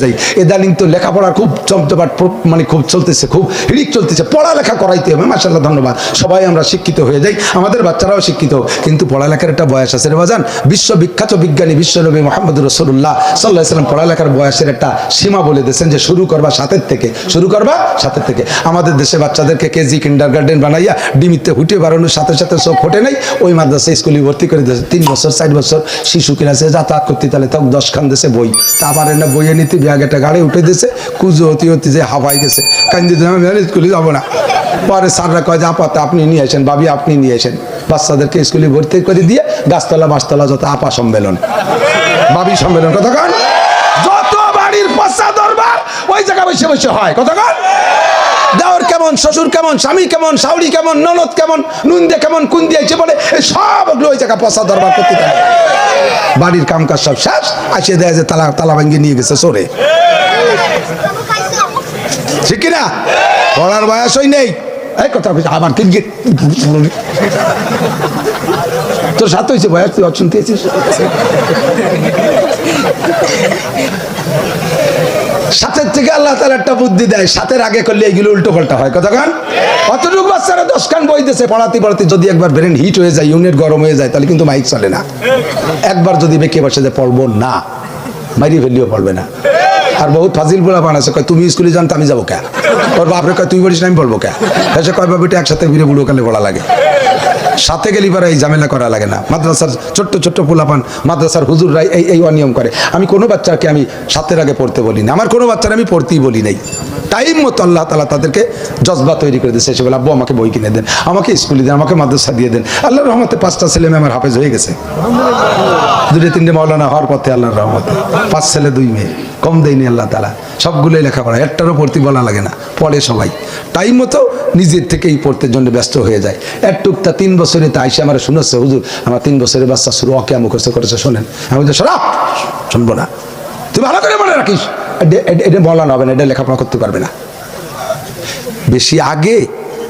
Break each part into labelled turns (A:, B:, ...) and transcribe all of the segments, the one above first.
A: যাই। এদানিং তো লেখাপড়া খুব চমচমাট মানে খুব চলতেছে, খুব হিড়িক চলতেছে। পড়ালেখা করাইতে হবে মাসাল্লাহ ধন্যবাদ। সবাই আমরা শিক্ষিত হয়ে যাই, আমাদের বাচ্চারাও শিক্ষিত হোক। কিন্তু পড়ালেখার একটা বয়স আছে রে বাজান বিশ্ববিখ্যাত বিজ্ঞানী বিশ্বনবী মোহাম্মদ রসুল্লাহ সাল্লাহ সাল্লাম পড়ালেখার বয়সের একটা সীমা বলে দিয়েছেন যে শুরু করবা সাতের থেকে। শুরু করবা সাতের থেকে। আমাদের দেশে বাচ্চাদেরকে কেজি কিন্ডার গার্ডেন বানাইয়া ডিমিতে হুটে বাড়ানোর সাথে সাথে সব ফোটে নাই। ওই মাদ্রাসা স্কুলে ভর্তি করে দিয়েছে। তিন বছর, চার বছর শিশু ক্লাসে যাতায়াত করতে তাহলে তখন দশ খান দেশে বই। তা আবার এনে বইয়ে নিতে ব্যাগ একটা গাড়ি উঠে দিয়েছে কুজো হতে হতে যে হাওয়াই গেছে। কান্দি আমি স্কুলে যাব না। পরে স্যাররা কয় যে আপাতে আপনি নিয়ে আসেন, ভাবি আপনি নিয়ে আসেন। বাচ্চাদেরকে স্কুলে ভর্তি করে দিয়ে গাছতলা, বাসতলা যত আপা সম্মেলন। ভাবি সম্মেলন কতক্ষণ যত বাড়ির পশ্চা দরবার, ওই জায়গা বসে বসে হয় কতক্ষণ দেওর কেমন, শ্বশুর কেমন, স্বামী কেমন শাউরি কেমন, ননদ কেমন, নুন্দে কেমন কুন দিয়েছে বলে সবগুলো ওই জায়গা পচা দরবার করতে থাকে বাড়ির কাম কাজ সব শেষ আসে দেয় যে তালা তালা ভাঙ্গি নিয়ে গেছে সরে। ঠিক কিনা? পড়ার বয়সই নেই। এই কথা বলছি, আবার কি গে- তোর সাথে হয়েছে বয়স তুই দিয়েছিস? সাথের থেকে আল্লাহ তালা একটা বুদ্ধি দেয়, সাথের আগে করলে এইগুলো উল্টো পাল্টা হয়। কতক্ষণ অতটুকু বাচ্চারা দশ খান বই দিয়েছে, পড়াতে পড়াতে যদি একবার ব্রেন হিট হয়ে যায় ইউনিট গরম হয়ে যায়, তাহলে কিন্তু মাইক চলে না। একবার যদি বেঁকে বসে যে পড়ব না মারিয়ে ফেললেও পড়বে না। আর বহুত ফাজিল বলা বানাচ্ছে কয়, তুমি স্কুলে জানতো আমি যাব কে? ওর বাপরে কয়, তুই বলিস আমি বলব কে? এসে কয় বাবিটা একসাথে বিরে বুড়ো কালে বলা লাগে। সাথে গেলি পরে এই ঝামেলা করা লাগে না। মাদ্রাসার ছোট্ট ছোট্ট পোলাপান, মাদ্রাসার হুজুররা এই এই অনিয়ম করে। আমি কোনো বাচ্চাকে আমি সাতের আগে পড়তে বলি না। আমার কোনো বাচ্চার আমি পড়তেই বলি নাই। টাইম মতো আল্লাহ তালা তাদেরকে জজবা তৈরি করে দিয়েছে। বলে, আব্বু, আমাকে বই কিনে দেন, আমাকে স্কুলে দেন, আমাকে মাদ্রাসা দিয়ে দেন। আল্লাহর রহমতে পাঁচটা ছেলে মেয়ে আমার হাফেজ হয়ে গেছে। দুটো তিনটে মাওলানা হওয়ার পথে আল্লাহর রহমতে। পাঁচ ছেলে, দুই মেয়ে। কম দেয়নি আল্লাহ তালা সবগুলোই লেখাপড়া, একটারও পড়তে বলা লাগে না, পড়ে সবাই। টাইম মতো নিজের থেকেই পড়তে জন্য ব্যস্ত হয়ে যায়। একটুকটা তিন বছরে তা এসে আমার শুনেছে হুজুর, আমার তিন বছরের বাচ্চা শুরু অকে মুখস্থ করেছে শোনেন। আমি বলছি সরাব শুনব না। তুই ভালো করে মনে রাখিস। এটা- বলা হবে না, এটা লেখাপড়া করতে পারবে না। বেশি আগে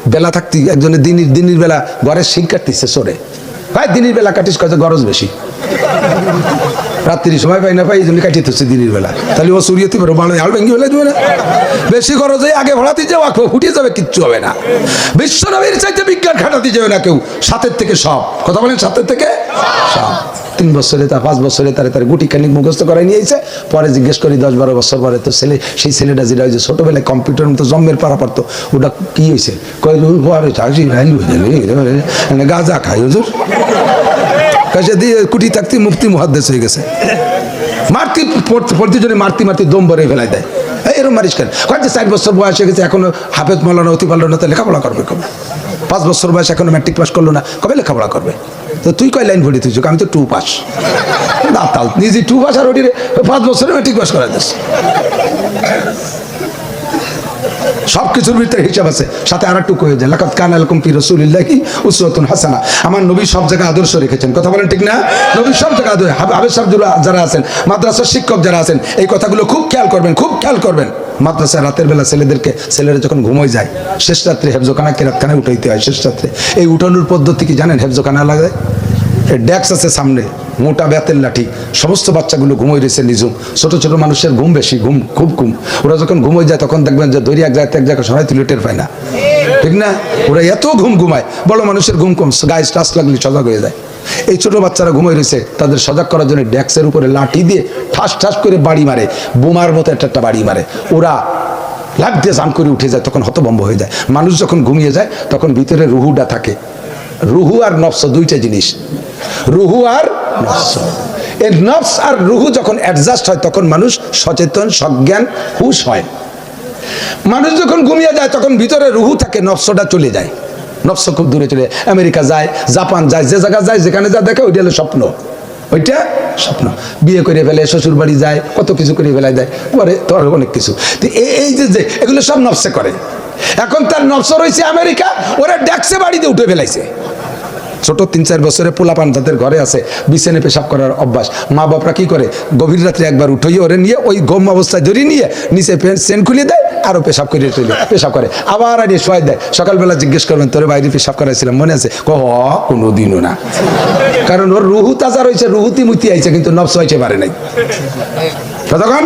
A: বেলা থাকতে, একজনের দিনের দিনের বেলা ঘরের কাটতেছে, সরে। ভাই, দিনের বেলা কাটিস কত গরজ বেশি? রাত্রি সময় পাই না পাই, এই জন্য কাটিয়ে হচ্ছে দিনের বেলা। তাহলে ও সুরিয়তে পারো ভালো আল ভেঙে ফেলে দেবে না। বেশি খরচ আগে ভরাতে যাও ফুটিয়ে যাবে, কিচ্ছু হবে না। বিশ্বনবীর চাইতে বিজ্ঞান খাটাতে যাবে না কেউ। সাতের থেকে সব। কথা বলেন সাতের থেকে? সব। তিন বছরে তা পাঁচ বছরে তারে তার গুটি খানিক মুখস্থ করাই নিয়েছে পরে জিজ্ঞেস করি, দশ বারো বছর পরে তো ছেলে, সেই ছেলেটা যেটা হয়েছে ছোটবেলায় কম্পিউটার মতো জন্মের পারা পারতো ওটা কি হয়েছে? কয় পরে চাকরি রাইল হয়ে গাঁজা খাই হুজুর। কাছে দিয়ে কুটি থাকতে মুক্তি মহাদ্দেশ হয়ে গেছে। মারতি পড়তে মারতি মারতি দম ভরে ফেলাই দেয়। এরম মারিস কেন? কয় যে চার বছর বয়স হয়ে গেছে, এখনও হাফেজ মালানা অতি পারল না তো লেখাপড়া করবে কবে? পাঁচ বছর বয়স এখনও ম্যাট্রিক পাস করল না, কবে লেখাপড়া করবে? তো তুই কয় লাইন ভরে তুই আমি তো টু পাস না তাল। নিজে টু পাস আর ওটিরে পাঁচ বছরে ম্যাট্রিক পাস করা যাচ্ছে সব কিছুর ভিতরে হিসাব আছে। সাথে আর একটু কয়ে যায়। লাকাত কান আলকুম ফি রাসূলিল্লাহি উসওয়াতুন হাসানা। আমার নবী সব জায়গায় আদর্শ রেখেছেন। কথা বলেন ঠিক না? নবী সব জায়গায় আদর্শ সাহেব যারা আছেন, মাদ্রাসার শিক্ষক যারা আছেন, এই কথাগুলো খুব খেয়াল করবেন, খুব খেয়াল করবেন। মাদ্রাসায় রাতের বেলা ছেলেদেরকে, ছেলেরা যখন ঘুমোয় যায়, শেষ রাত্রে হেফজোখানা কেরাতখানায় উঠাইতে হয়, শেষ রাত্রে। এই উঠানোর পদ্ধতি কি জানেন হেফজোখানা লাগায় ড্যাক্স আছে সামনে, মোটা বেতের লাঠি, সমস্ত বাচ্চাগুলো ঘুমোয় রয়েছে নিজুম ছোট ছোট মানুষের ঘুম বেশি, ঘুম খুব ঘুম ওরা যখন ঘুমোয় যায়, তখন দেখবেন যে দড়ি এক জায়গায় এক জায়গায় সবাই তুলে টের পায় না। ঠিক না? ওরা এত ঘুম ঘুমায়, বড় মানুষের ঘুম কম, গায়ে স্টাস লাগলে সজাগ হয়ে যায়। এই ছোট বাচ্চারা ঘুমোয় রয়েছে, তাদের সজাগ করার জন্য ড্যাক্সের উপরে লাঠি দিয়ে ঠাস ঠাস করে বাড়ি মারে, বোমার মতো একটা একটা বাড়ি মারে। ওরা লাভ দিয়ে জাম করে উঠে যায়, তখন হতবম্ব হয়ে যায়। মানুষ যখন ঘুমিয়ে যায়, তখন ভিতরে রুহুটা থাকে। রুহু আর নফস দুইটা জিনিস। রুহু আর নফস এই নফস আর রুহু যখন অ্যাডজাস্ট হয়, তখন মানুষ সচেতন, সজ্ঞান, হুশ হয়। মানুষ যখন ঘুমিয়ে যায়, তখন ভিতরে রুহু থাকে, নফসটা চলে যায়। নফস খুব দূরে চলে যায়। আমেরিকা যায়, জাপান যায়, যে জায়গা যায়, যেখানে যা দেখে ওইটা হলো স্বপ্ন। ওইটা স্বপ্ন। বিয়ে করে ফেলে শ্বশুর বাড়ি যায়, কত কিছু করে ফেলা যায় পরে তোর অনেক কিছু। তো এই যে এগুলো সব নফসে করে। এখন তার নফস রয়েছে আমেরিকা, ওরা ড্যাক্সে বাড়িতে উঠে ফেলাইছে। ছোট তিন চার বছরে পোলাপান তাদের ঘরে আছে বিছানে পেশাব করার অভ্যাস। মা বাপরা কি করে? গভীর রাত্রে একবার উঠেই ওরে নিয়ে ওই গম অবস্থায় ধরিয়ে নিয়ে নিচে সেন খুলিয়ে দেয় আরও পেশাব করে তুলে, পেশাব করে। আবার আগে শোয়াই দেয়। সকালবেলা জিজ্ঞেস করবেন, তোরে বাইরে পেশাব করাইছিলাম, মনে আছে? ক কোনো দিনও না। কারণ ওর রুহু তাজা রয়েছে রুহুতি মুতি আইছে, কিন্তু নবস হয়েছে পারে নাই। কতক্ষণ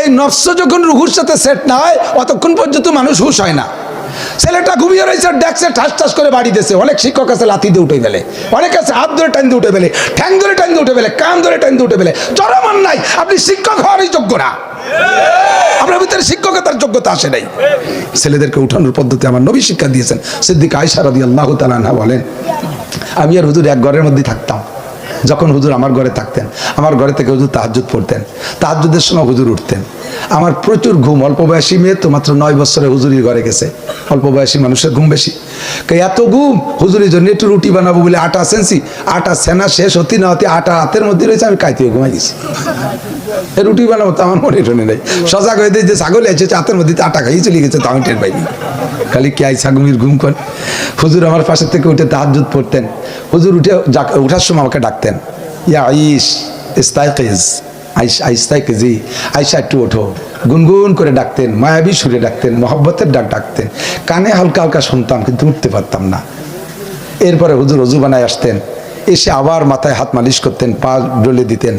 A: এই নফস যখন রুহুর সাথে সেট না হয়, অতক্ষণ পর্যন্ত মানুষ হুশ হয় না। ছেলেটা ঘুমিয়ে রয়েছে ডেক্সে ঠাস ঠাস করে বাড়ি দিয়েছে। অনেক শিক্ষক আছে, লাথি দিয়ে উঠে ফেলে। অনেক আছে, হাত ধরে টাইন দিয়ে উঠে ফেলে। ঠ্যাং ধরে টাইন দিয়ে উঠে ফেলে। কান ধরে টাইন দিয়ে উঠে ফেলে। চরমান নাই। আপনি শিক্ষক হওয়ারই যোগ্য না। আপনার ভিতরে শিক্ষকতার যোগ্যতা আসে নাই। ছেলেদেরকে উঠানোর পদ্ধতি আমার নবী শিক্ষা দিয়েছেন। সিদ্দিক আয়সা রাদি আল্লাহ তালা বলেন, আমি আর হুজুর এক ঘরের মধ্যে থাকতাম। যখন হুজুর আমার ঘরে থাকতেন, আমার ঘরে থেকে হুজুর তাহাজুদ পড়তেন। তাহাজুদের সময় হুজুর উঠতেন। আমার প্রচুর ঘুম, অল্প বয়সী মেয়ে তো মাত্র নয় বছরে হুজুরির ঘরে গেছে। অল্প বয়সী মানুষের ঘুম বেশি। এত ঘুম, হুজুরির জন্য একটু রুটি বানাবো বলে আটা সেন্সি আটা সেনা শেষ হতে না হতে আটা হাতের মধ্যে রয়েছে, আমি কাইতে ঘুমাই গেছি। রুটি বানাবো তো আমার মনে টনে নেই। সজাগ হয়ে যে ছাগল আছে হাতের মধ্যে আটা খাইয়ে চলে গেছে, তো আমি টের পাইনি। খালি কে আই ছাগমির ঘুম কর? হুজুর আমার পাশের থেকে উঠে তাহাজুদ পড়তেন। হুজুর উঠে ওঠার সময় আমাকে ডাকতেন। ইয়া আইস ইস্তাইকিজ। আইস কেজি। আইসা একটু ওঠো। গুনগুন করে ডাকতেন, মায়াবী সুরে ডাকতেন, মহব্বতের ডাক ডাকতেন। কানে হালকা হালকা শুনতাম, কিন্তু উঠতে পারতাম না। এরপরে হুজুর হজু বানায় আসতেন। এসে আবার মাথায় হাত মালিশ করতেন, পা ডলে দিতেন।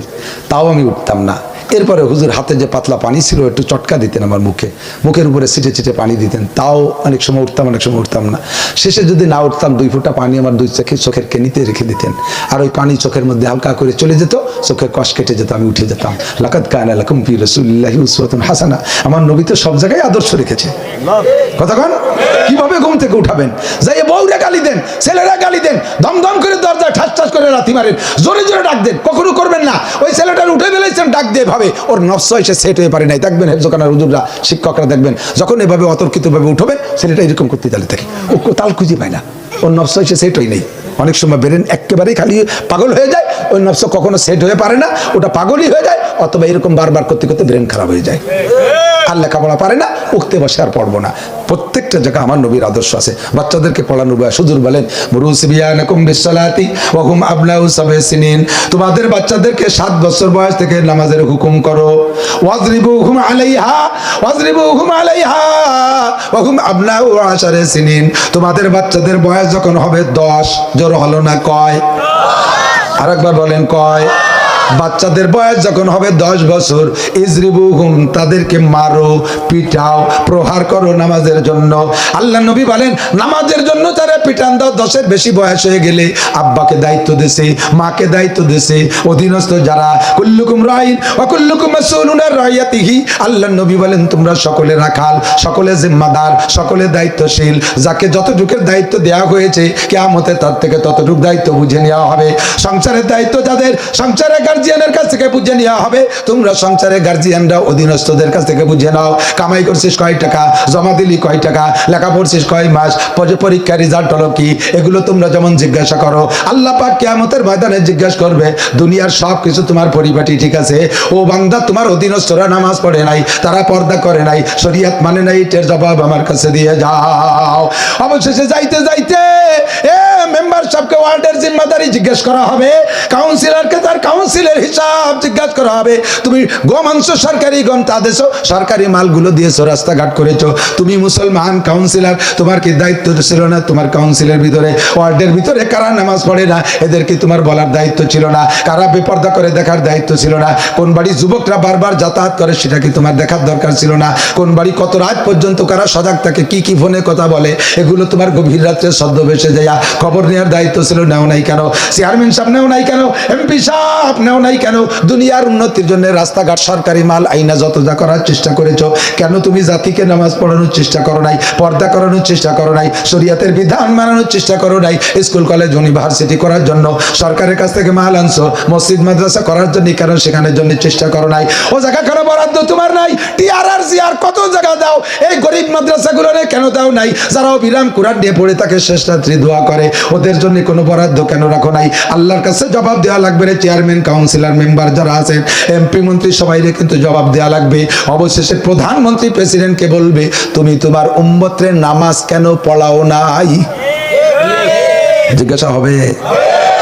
A: তাও আমি উঠতাম না। এরপরে হুজুর হাতে যে পাতলা পানি ছিল, একটু চটকা দিতেন আমার মুখে। মুখের উপরে ছিটে ছিটে পানি দিতেন। তাও অনেক সময় উঠতাম, অনেক সময় উঠতাম না। শেষে যদি না উঠতাম, দুই ফুটা পানি আমার দুই চোখে চোখের কেনিতে রেখে দিতেন। আর ওই পানি চোখের মধ্যে হালকা করে চলে যেত, চোখের কষ কেটে যেত, আমি উঠে যেতাম। লাকাত কায়না লাকুম ফি রাসূলিল্লাহি উসওয়াতুন হাসানা। আমার নবী তো সব জায়গায় আদর্শ রেখেছে। কথা কন? কীভাবে ঘুম থেকে উঠাবেন? যাই বউরা গালি দেন, ছেলেরা গালি দেন, দমদম করে দরজা ঠাস ঠাস করে লাথি মারেন, জোরে জোরে ডাক দেন। কখনো করবেন না। ওই ছেলেটার উঠে ফেলেছেন, ডাক দিয়ে ভাবে, ওর নফস এসে সেট হয়ে পারে নাই। দেখবেন হেফজোকানার হুজুররা, শিক্ষকরা দেখবেন, যখন এভাবে অতর্কিতভাবে উঠবেন ছেলেটা এরকম করতে চালে থাকে। ও তাল খুঁজে পায় না। ওর নফস এসে সেট হয়ে নেই। অনেক সময় বেরেন একেবারেই খালি পাগল হয়ে যায় ওই নফস কখনো সেট হয়ে পারে না, ওটা পাগলই হয়ে যায়, অথবা এরকম বারবার করতে করতে ব্রেন খারাপ হয়ে যায়। আর লেখাপড়া পারে না, উঠতে বসে আর পড়ব না। প্রত্যেকটা জায়গা আমার নবীর আদর্শ আছে। বাচ্চাদেরকে পড়ানো বয়া সুদূর বলেন তোমাদের বাচ্চাদেরকে সাত বছর বয়স থেকে নামাজের হুকুম করো। ওয়াজরিবুহুম আলাইহা ওয়াজরিবুহুম আলাইহা, ওয়া হুম আবনাউ আশারে তোমাদের বাচ্চাদের বয়স যখন হবে দশ জোর হলো না কয়? আরেকবার বলেন কয়? বাচ্চাদের বয়স যখন হবে দশ বছর ইজরিবু হুম তাদেরকে মারো, পিটাও, প্রহার করো নামাজের জন্য। আল্লাহ নবী বলেন, নামাজের জন্য তারা পিটান দাও, দশের বেশি বয়স হয়ে গেলে আব্বাকে দায়িত্ব দিছে, মাকে দায়িত্ব দিছে। অধীনস্থ যারা, কুল্লুকুম রাইন অকুল্লুকুম মাসউলুনার রাইয়াতিহি আল্লাহ নবী বলেন, তোমরা সকলে রাখাল, সকলে জিম্মাদার, সকলে দায়িত্বশীল। যাকে যতটুকুর দায়িত্ব দেওয়া হয়েছে, কেয়ামতে তার থেকে ততটুকু দায়িত্ব বুঝে নেওয়া হবে। সংসারের দায়িত্ব যাদের সংসারের গার্জিয়ানের কাছ থেকে বুঝে নেওয়া হবে। তোমরা সংসারের গার্জিয়ানরা অধীনস্থদের কাছ থেকে বুঝে নাও। কামাই করছিস কয় টাকা, জমা দিলি কয় টাকা, লেখা পড়ছিস কয় মাস, পরে- পরীক্ষার রেজাল্ট হলো কি? এগুলো তোমরা যেমন জিজ্ঞাসা করো, আল্লাহ পাক কেয়ামতের ময়দানে জিজ্ঞাসা করবে, দুনিয়ার সব কিছু তোমার পরিপাটি ঠিক আছে? ও বান্দা, তোমার অধীনস্থরা নামাজ পড়ে নাই, তারা পর্দা করে নাই, শরিয়াত মানে নাই এটার জবাব আমার কাছে দিয়ে যাও। অবশেষে যাইতে যাইতে, এ মেম্বার সাহেবকে ওয়ার্ডের জিম্মাদারি জিজ্ঞেস করা হবে। কাউন্সিলরকে তার কাউন্সিলের হিসাব জিজ্ঞাসা করা হবে, তুমি গোমাংস সরকারি গম তা সরকারি মালগুলো দিয়েছ, রাস্তাঘাট করেছ, তুমি মুসলমান কাউন্সিলর তোমার কি দায়িত্ব ছিল না? তোমার কাউন্সিলের ভিতরে, ওয়ার্ডের ভিতরে কারা নামাজ পড়ে না? এদের কি তোমার বলার দায়িত্ব ছিল না? কারা বেপর্দা করে দেখার দায়িত্ব ছিল না? কোন বাড়ি যুবকরা বারবার যাতায়াত করে, সেটা কি তোমার দেখার দরকার ছিল না? কোন বাড়ি কত রাত পর্যন্ত কারা সজাগ থাকে, কি কি ফোনে কথা বলে? এগুলো তোমার গভীর রাত্রে শব্দ ভেসে যায় খবর নেওয়ার দায়িত্ব ছিল, নেও নাই কেন? চেয়ারম্যান সাহেব, নেও নাই কেন? এমপি সাহেব, নেও নাই কেন? দুনিয়ার উন্নতির জন্য রাস্তাঘাট, সরকারি মাল, আইনা যত যা করার চেষ্টা করেছ, কেন তুমি জাতিকে নামাজ পড়ানোর চেষ্টা করো নাই, পর্দা করানোর চেষ্টা করো নাই, শরিয়াতের বিধান মানানোর চেষ্টা করো নাই, স্কুল, কলেজ, ইউনিভার্সিটি করার জন্য, সরকারের কাছ থেকে মাল আনছো, মসজিদ, মাদ্রাসা করার জন্য কেন সেখানের জন্য চেষ্টা করো নাই? ও জায়গা কেন বরাদ্দ তোমার নাই? টিআরআর, জিআর কত জায়গা দাও? এই গরিব মাদ্রাসাগুলো কেন দাও নাই? যারা অবিরাম কোরআন নিয়ে পড়ে তাকে শেষ রাত্রি দোয়া করে, ওদের জন্য কোনো বরাদ্দ কেন রাখো নাই? আল্লাহর কাছে জবাব দেওয়া লাগবে রে চেয়ারম্যান কাউন্সিলর মেম্বার যারা আছেন এমপি মন্ত্রী সবাইরে কিন্তু জবাব দেওয়া লাগবে। অবশেষে প্রধানমন্ত্রী প্রেসিডেন্টকে বলবে তুমি তোমার উম্মত্রের নামাজ কেন পড়াও নাই? জিজ্ঞাসা হবে।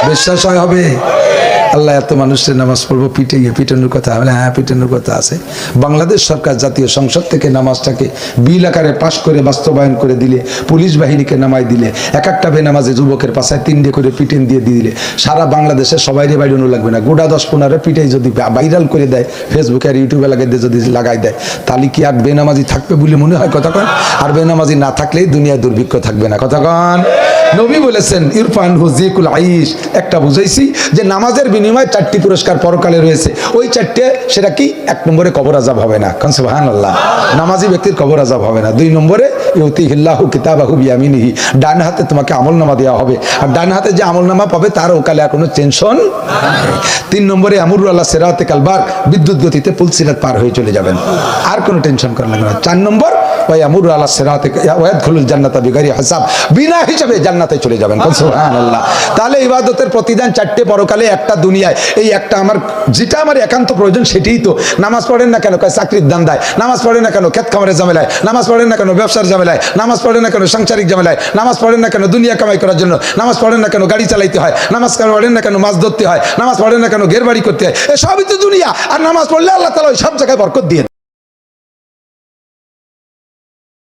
A: বিশ্বাস হয় হবে? আল্লাহ এত মানুষের নামাজ পড়ব পিটে গিয়ে পিটানোর কথা। বলে হ্যাঁ পিটানোর কথা আছে। বাংলাদেশ সরকার জাতীয় সংসদ থেকে নামাজটাকে বিল আকারে পাশ করে বাস্তবায়ন করে দিলে, পুলিশ বাহিনীকে নামাই দিলে, এক একটা বেনামাজে যুবকের পাশায় তিনটে করে পিটেন দিয়ে দিয়ে দিলে, সারা বাংলাদেশে সবাই রে বাইরানো লাগবে না। গোটা দশ পনেরো পিটাই যদি ভাইরাল করে দেয় ফেসবুকে আর ইউটিউবে লাগাই দিয়ে, যদি লাগাই দেয়, তাহলে কি আর বেনামাজি থাকবে বলে মনে হয় কতক্ষণ আর বেনামাজি না থাকলেই দুনিয়ায় দুর্ভিক্ষ থাকবে না কতক্ষণ নবী বলেছেন, ইরফান হুজিকুল আইস একটা বুঝাইছি যে নামাজের বিনিময়ে চারটি পুরস্কার পরকালে রয়েছে। ওই চারটে, সেটা কি? এক নম্বরে কবর আজাব হবে না। কারণ সুবহান আল্লাহ নামাজি ব্যক্তির কবর আজাব হবে না। দুই নম্বরে ইউতি হিল্লাহু কিতাবাহু বিয়ামিনিহি। ডান হাতে তোমাকে আমল নামা দেওয়া হবে। আর ডান হাতে যে আমল নামা পাবে, তার ওকালে আর কোনো টেনশন তিন নম্বরে, আমরুল আল্লাহ সেরাতে কালবার বিদ্যুৎ গতিতে পুলসিরাত পার হয়ে চলে যাবেন। আর কোনো টেনশন করা লাগবে না। চার নম্বর, ওই আমরুল আল্লাহ সেরাতে ওয়াদ খুলুল জান্নাতা বিগারি হাসাব। বিনা হিসাবে জান্নাতে চলে যাবেন। সুবহানাল্লাহ। তাহলে ইবাদতের প্রতিদান চারটে পরকালে, একটা দুনিয়ায়। এই একটা আমার, যেটা আমার একান্ত প্রয়োজন সেটাই তো। নামাজ পড়েন না কেন? চাকরির দান দেয়। নামাজ পড়েন না কেন? ক্ষেত খামারের ঝামেলায়। নামাজ পড়েন না কেন? ব্যবসার ঝামেলায়। নামাজ পড়েন না কেন? সাংসারিক ঝামেলায়। নামাজ পড়েন না কেন? দুনিয়া কামাই করার জন্য। নামাজ পড়েন না কেন? গাড়ি চালাইতে হয়। নামাজ পড়েন না কেন? মাছ ধরতে হয়। নামাজ পড়েন না কেন? ঘের বাড়ি করতে হয়। এ সবই তো দুনিয়া। আর নামাজ পড়লে আল্লাহ তালা ওই সব জায়গায় বরকত দেয়।